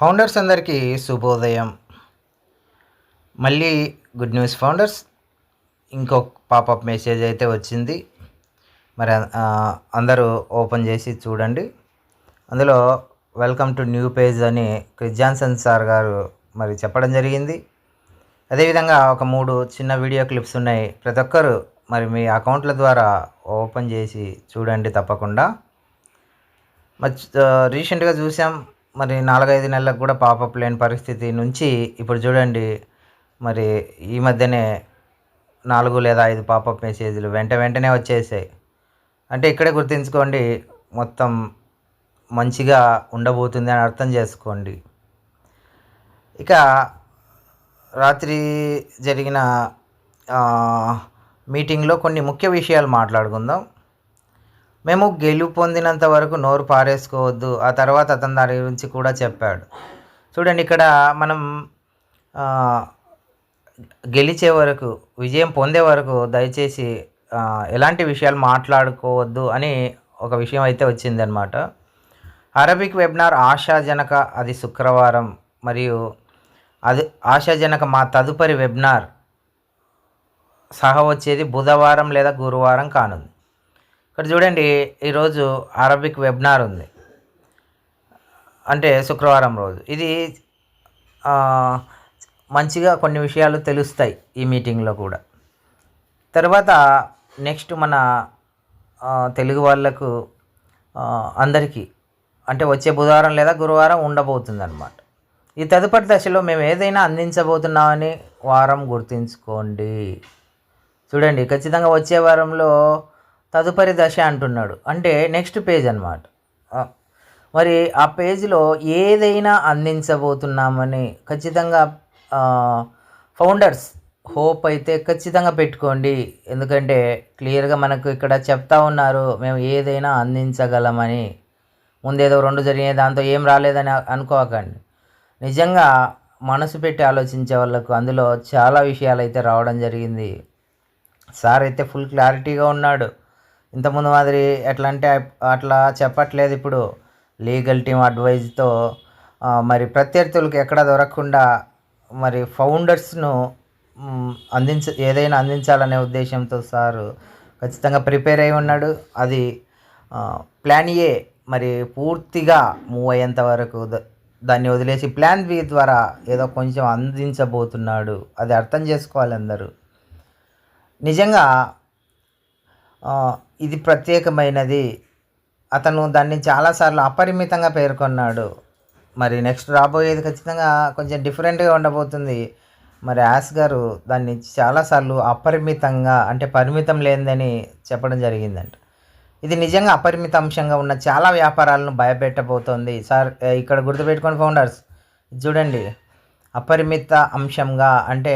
Founders అందరికీ శుభోదయం. మళ్ళీ గుడ్ న్యూస్ ఫౌండర్స్. ఇంకొక పాపప్ మెసేజ్ అయితే వచ్చింది. మరి అందరూ ఓపెన్ చేసి చూడండి. అందులో వెల్కమ్ టు న్యూ పేజ్ అని క్రిస్ జాన్సన్ సార్ గారు మరి చెప్పడం జరిగింది. అదేవిధంగా ఒక మూడు చిన్న వీడియో క్లిప్స్ ఉన్నాయి. ప్రతి ఒక్కరు మరి మీ అకౌంట్ల ద్వారా ఓపెన్ చేసి చూడండి తప్పకుండా. మరి రీసెంట్గా చూసాం మరి నాలుగైదు నెలలకు కూడా పాపప్ లేని పరిస్థితి నుంచి ఇప్పుడు చూడండి మరి ఈ మధ్యనే నాలుగు లేదా ఐదు పాపప్ మెసేజ్లు వెంట వెంటనే వచ్చేసాయి. అంటే ఇక్కడే గుర్తుంచుకోండి మొత్తం మంచిగా ఉండబోతుంది అని అర్థం చేసుకోండి. ఇక రాత్రి జరిగిన మీటింగ్లో కొన్ని ముఖ్య విషయాలు మాట్లాడుకుందాం. మేము గెలుపు పొందినంత వరకు నోరు పారేసుకోవద్దు. ఆ తర్వాత అతను దాని గురించి కూడా చెప్పాడు. చూడండి ఇక్కడ మనం గెలిచే వరకు విజయం పొందే వరకు దయచేసి ఎలాంటి విషయాలు మాట్లాడుకోవద్దు అని ఒక విషయం అయితే వచ్చిందనమాట అరబిక్ వెబినార్ ఆశాజనక అది శుక్రవారం. మరియు అది ఆశాజనక మా తదుపరి వెబినార్ సహా వచ్చేది బుధవారం లేదా గురువారం కానుంది. ఇక్కడ చూడండి ఈరోజు అరబిక్ వెబినార్ ఉంది. అంటే శుక్రవారం రోజు. ఇది మంచిగా కొన్ని విషయాలు తెలుస్తాయి ఈ మీటింగ్లో కూడా. తర్వాత నెక్స్ట్ మన తెలుగు వాళ్ళకు అందరికీ అంటే వచ్చే బుధవారం లేదా గురువారం ఉండబోతుంది అనమాట ఈ తదుపరి దశలో మేము ఏదైనా అందించబోతున్నామని వారం గుర్తుంచుకోండి. చూడండి ఖచ్చితంగా వచ్చే వారంలో తదుపరి దశ అంటున్నాడు. అంటే నెక్స్ట్ పేజ్ అనమాట మరి ఆ పేజ్లో ఏదైనా అందించబోతున్నామని ఖచ్చితంగా ఫౌండర్స్ హోప్ అయితే ఖచ్చితంగా పెట్టుకోండి. ఎందుకంటే క్లియర్గా మనకు ఇక్కడ చెప్తా ఉన్నారు మేము ఏదైనా అందించగలమని. ముందేదో రెండు జరిగినాయి దాంతో ఏం రాలేదని అనుకోకండి. నిజంగా మనసు పెట్టి ఆలోచించే వాళ్ళకు అందులో చాలా విషయాలు అయితే రావడం జరిగింది. సార్ అయితే ఫుల్ క్లారిటీగా ఉన్నాడు. ఇంతకుముందు మాదిరి ఎట్లా అంటే అట్లా చెప్పట్లేదు ఇప్పుడు లీగల్ టీమ్ అడ్వైజ్తో. మరి ప్రత్యర్థులకు ఎక్కడ దొరకకుండా మరి ఫౌండర్స్ను అందించ ఏదైనా అందించాలనే ఉద్దేశంతో సారు ఖచ్చితంగా ప్రిపేర్ అయి ఉన్నాడు. అది ప్లాన్ ఏ మరి పూర్తిగా మూవ్ అయ్యేంత వరకు దాన్ని వదిలేసి ప్లాన్ బి ద్వారా ఏదో కొంచెం అందించబోతున్నాడు. అది అర్థం చేసుకోవాలి అందరూ. నిజంగా ఇది ప్రత్యేకమైనది. అతను దాన్ని చాలాసార్లు అపరిమితంగా పేర్కొన్నాడు. మరి నెక్స్ట్ రాబోయేది ఖచ్చితంగా కొంచెం డిఫరెంట్గా ఉండబోతుంది. మరి యాస్ గారు దాన్ని చాలాసార్లు అపరిమితంగా అంటే పరిమితం లేనిదని చెప్పడం జరిగిందంట. ఇది నిజంగా అపరిమిత అంశంగా ఉన్న చాలా వ్యాపారాలను భయపెట్టబోతోంది. సార్ ఇక్కడ గుర్తుపెట్టుకోండి ఫౌండర్స్ చూడండి అపరిమిత అంశంగా అంటే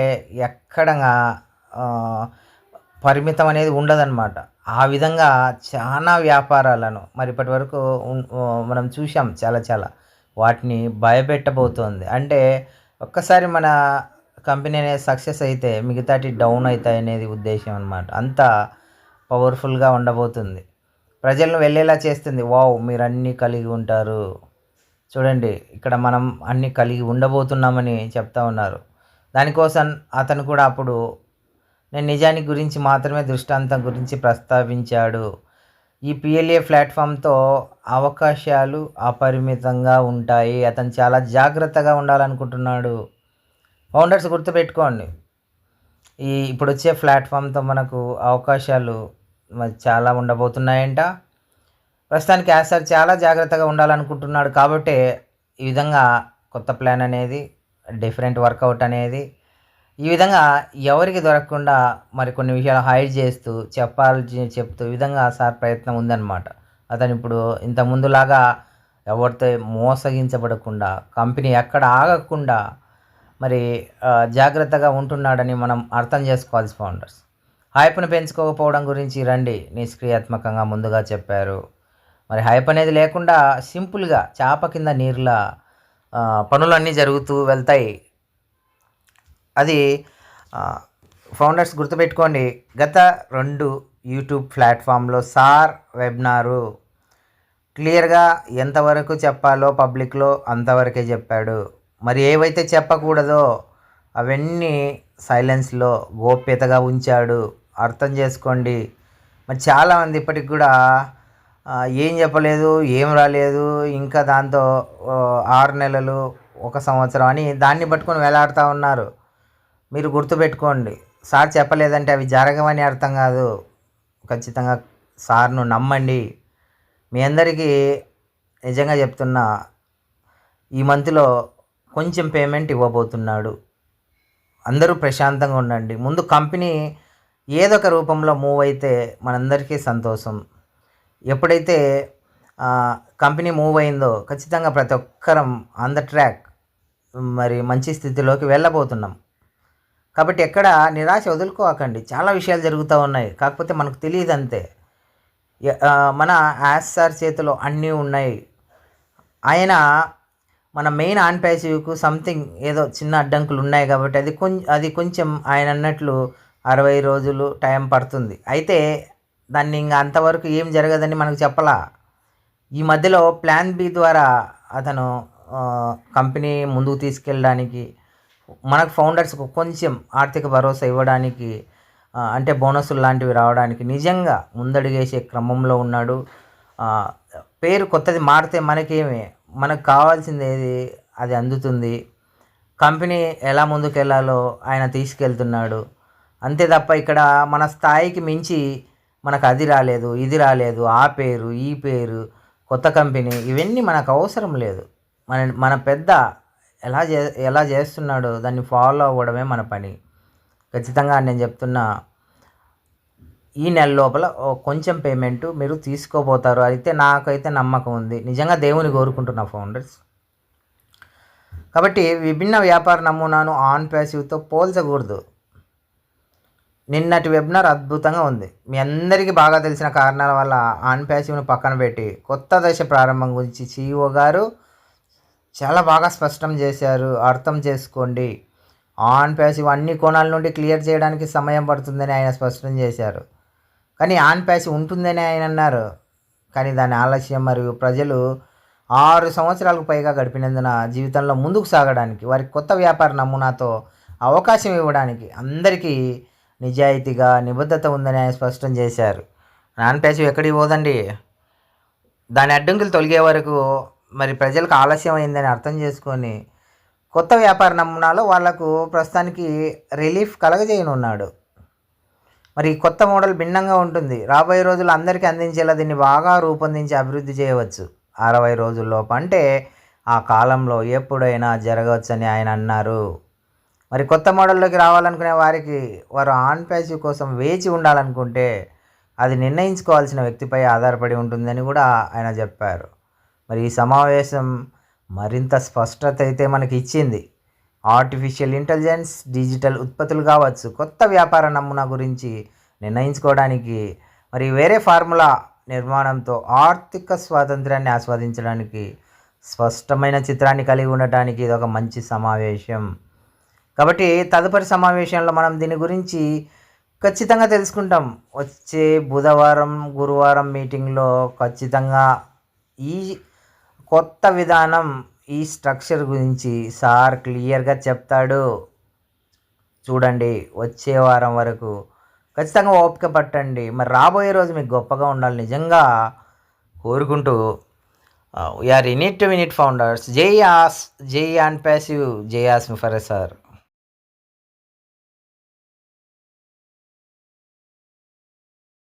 ఎక్కడంగా పరిమితం అనేది ఉండదన్నమాట. ఆ విధంగా చాలా వ్యాపారాలను మరి ఇప్పటి వరకు మనం చూసాం చాలా చాలా. వాటిని భయపెట్టబోతోంది. అంటే ఒక్కసారి మన కంపెనీ అనేది సక్సెస్ అయితే మిగతాటి డౌన్ అవుతాయి అనేది ఉద్దేశం అనమాట అంత పవర్ఫుల్గా ఉండబోతుంది. ప్రజలను వెళ్ళేలా చేస్తుంది. వావ్ మీరు అన్నీ కలిగి ఉంటారు. చూడండి ఇక్కడ మనం అన్నీ కలిగి ఉండబోతున్నామని చెప్తా ఉన్నారు. దానికోసం అతను కూడా అప్పుడు నేను నిజానికి గురించి మాత్రమే దృష్టాంతం గురించి ప్రస్తావించాడు. ఈ పిఎల్ఏ ప్లాట్ఫామ్తో అవకాశాలు అపరిమితంగా ఉంటాయి. అతను చాలా జాగ్రత్తగా ఉండాలనుకుంటున్నాడు. ఫౌండర్స్ గుర్తుపెట్టుకోండి. ఈ ఇప్పుడు వచ్చే ప్లాట్ఫామ్తో మనకు అవకాశాలు చాలా ఉండబోతున్నాయంట. ప్రస్తుతానికి యాసర్ చాలా జాగ్రత్తగా ఉండాలనుకుంటున్నాడు కాబట్టే ఈ విధంగా కొత్త ప్లాన్ అనేది డిఫరెంట్ వర్కౌట్ అనేది ఈ విధంగా ఎవరికి దొరకకుండా మరి కొన్ని విషయాలు హైడ్ చేస్తూ చెప్పాలి చెప్తూ ఈ విధంగా సార్ ప్రయత్నం ఉందన్నమాట. అతను ఇప్పుడు ఇంత ముందులాగా ఎవరితో మోసగించబడకుండా కంపెనీ ఎక్కడ ఆగకుండా మరి జాగ్రత్తగా ఉంటున్నాడని మనం అర్థం చేసుకోవాలి ఫౌండర్స్ హైప్ను పెంచుకోకపోవడం గురించి రండి నిష్క్రియాత్మకంగా ముందుగా చెప్పారు. మరి హైప్ అనేది లేకుండా సింపుల్గా చేప కింద నీరులా పనులన్నీ జరుగుతూ వెళ్తాయి. అది ఫౌండర్స్ గుర్తుపెట్టుకోండి. గత రెండు యూట్యూబ్ ప్లాట్ఫామ్లో సార్ వెబ్నారు. క్లియర్గా ఎంతవరకు చెప్పాలో పబ్లిక్లో అంతవరకే చెప్పాడు. మరి ఏవైతే చెప్పకూడదో అవన్నీ సైలెన్స్లో గోప్యతగా ఉంచాడు. అర్థం చేసుకోండి. మరి చాలామంది ఇప్పటికి కూడా ఏం చెప్పలేదు ఏం రాలేదు ఇంకా దాంతో ఆరు నెలలు ఒక సంవత్సరం అని దాన్ని పట్టుకొని వేలాడుతూ ఉన్నారు. మీరు గుర్తుపెట్టుకోండి. సార్ చెప్పలేదంటే అవి జరగవని అర్థం కాదు. ఖచ్చితంగా సార్ను నమ్మండి. మీ అందరికీ నిజంగా చెప్తున్నా ఈ మంత్లో కొంచెం పేమెంట్ ఇవ్వబోతున్నాడు. అందరూ ప్రశాంతంగా ఉండండి. ముందు కంపెనీ ఏదో ఒక రూపంలో మూవ్ అయితే మనందరికీ సంతోషం. ఎప్పుడైతే కంపెనీ మూవ్ అయిందో ఖచ్చితంగా ప్రతి ఒక్కరం ఆన్ ద ట్రాక్ మరి మంచి స్థితిలోకి వెళ్ళబోతున్నాం. కాబట్టి ఎక్కడ నిరాశ వదులుకోకండి. చాలా విషయాలు జరుగుతూ ఉన్నాయి. కాకపోతే మనకు తెలియదు అంతే మన యాస్ సార్ చేతిలో అన్నీ ఉన్నాయి. ఆయన మన మెయిన్ ఆన్ ప్యాసివ్కు సంథింగ్ ఏదో చిన్న అడ్డంకులు ఉన్నాయి కాబట్టి అది కొంచెం అది కొంచెం ఆయన అన్నట్లు అరవై రోజులు టైం పడుతుంది. అయితే దాన్ని ఇంకా అంతవరకు ఏం జరగదని మనకు చెప్పలా. ఈ మధ్యలో ప్లాన్ బి ద్వారా అతను కంపెనీ ముందుకు తీసుకెళ్ళడానికి మనకు ఫౌండర్స్కు కొంచెం ఆర్థిక భరోసా ఇవ్వడానికి అంటే బోనసులు లాంటివి రావడానికి నిజంగా ముందడుగేసే క్రమంలో ఉన్నాడు. పేరు కొత్తది మారితే మనకేమి మనకు కావాల్సింది ఏది అది అందుతుంది. కంపెనీ ఎలా ముందుకెళ్ళాలో ఆయన తీసుకెళ్తున్నాడు. అంతే తప్ప ఇక్కడ మన స్థాయికి మించి మనకు అది రాలేదు ఇది రాలేదు ఆ పేరు ఈ పేరు కొత్త కంపెనీ ఇవన్నీ మనకు అవసరం లేదు. మన మన పెద్ద ఎలా చే ఎలా చేస్తున్నాడో దాన్ని ఫాలో అవ్వడమే మన పని. ఖచ్చితంగా నేను చెప్తున్నా ఈ నెల లోపల ఓ కొంచెం పేమెంట్ మీరు తీసుకోబోతారు. అయితే నాకైతే నమ్మకం ఉంది. నిజంగా దేవుని కోరుకుంటున్నా ఫౌండర్స్ కాబట్టి విభిన్న వ్యాపార నమూనాను ఆన్ ప్యాసివ్తో పోల్చకూడదు. నిన్నటి వెబినార్ అద్భుతంగా ఉంది. మీ అందరికీ బాగా తెలిసిన కారణాల వల్ల ఆన్ ప్యాసివ్ను పక్కన పెట్టి కొత్త దశ ప్రారంభం గురించి సిఇఓ గారు చాలా బాగా స్పష్టం చేశారు. అర్థం చేసుకోండి. ఆన్ ప్యాసివ్ అన్ని కోణాల నుండి క్లియర్ చేయడానికి సమయం పడుతుందని ఆయన స్పష్టం చేశారు. కానీ ఆన్ ప్యాసివ్ ఉంటుందని ఆయన అన్నారు. కానీ దాని ఆలస్యం మరియు ప్రజలు ఆరు సంవత్సరాలకు పైగా గడిపినందున జీవితంలో ముందుకు సాగడానికి వారికి కొత్త వ్యాపార నమూనాతో అవకాశం ఇవ్వడానికి అందరికీ నిజాయితీగా నిబద్ధత ఉందని ఆయన స్పష్టం చేశారు. నాన్ ప్యాసివ్ ఎక్కడికి పోదండి? దాని అడ్డంకులు తొలగే వరకు మరి ప్రజలకు ఆలస్యం అయిందని అర్థం చేసుకొని కొత్త వ్యాపార నమూనాలో వాళ్ళకు ప్రస్తుతానికి రిలీఫ్ కలగజేయనున్నాడు మరి ఈ కొత్త మోడల్ భిన్నంగా ఉంటుంది. రాబోయే రోజులు అందరికీ అందించేలా దీన్ని బాగా రూపొందించి అభివృద్ధి చేయవచ్చు. అరవై రోజుల్లోపు అంటే ఆ కాలంలో ఎప్పుడైనా జరగవచ్చని ఆయన అన్నారు. మరి కొత్త మోడల్లోకి రావాలనుకునే వారికి వారు ఆన్ ప్యాసివ్ కోసం వేచి ఉండాలనుకుంటే అది నిర్ణయించుకోవాల్సిన వ్యక్తిపై ఆధారపడి ఉంటుందని కూడా ఆయన చెప్పారు. మరి ఈ సమావేశం మరింత స్పష్టత అయితే మనకి ఇచ్చింది. ఆర్టిఫిషియల్ ఇంటెలిజెన్స్ డిజిటల్ ఉత్పత్తులు కావచ్చు కొత్త వ్యాపార నమూనా గురించి నిర్ణయించుకోవడానికి మరి వేరే ఫార్ములా నిర్మాణంతో ఆర్థిక స్వాతంత్రాన్ని ఆస్వాదించడానికి స్పష్టమైన చిత్రాన్ని కలిగి ఉండటానికి ఇది ఒక మంచి సమావేశం. కాబట్టి తదుపరి సమావేశంలో మనం దీని గురించి ఖచ్చితంగా తెలుసుకుంటాం. వచ్చే బుధవారం గురువారం మీటింగ్లో ఖచ్చితంగా ఈ కొత్త విధానం ఈ స్ట్రక్చర్ గురించి సార్ క్లియర్గా చెప్తాడు. చూడండి వచ్చే వారం వరకు ఖచ్చితంగా ఓపిక పట్టండి. మరి రాబోయే రోజు మీకు గొప్పగా ఉండాలి. నిజంగా కోరుకుంటూ we're in it to win it founders జేయాస్ ఆస్ అండ్ ప్యాసివ్ జేయాస్ ఆస్ ఫర్ సార్.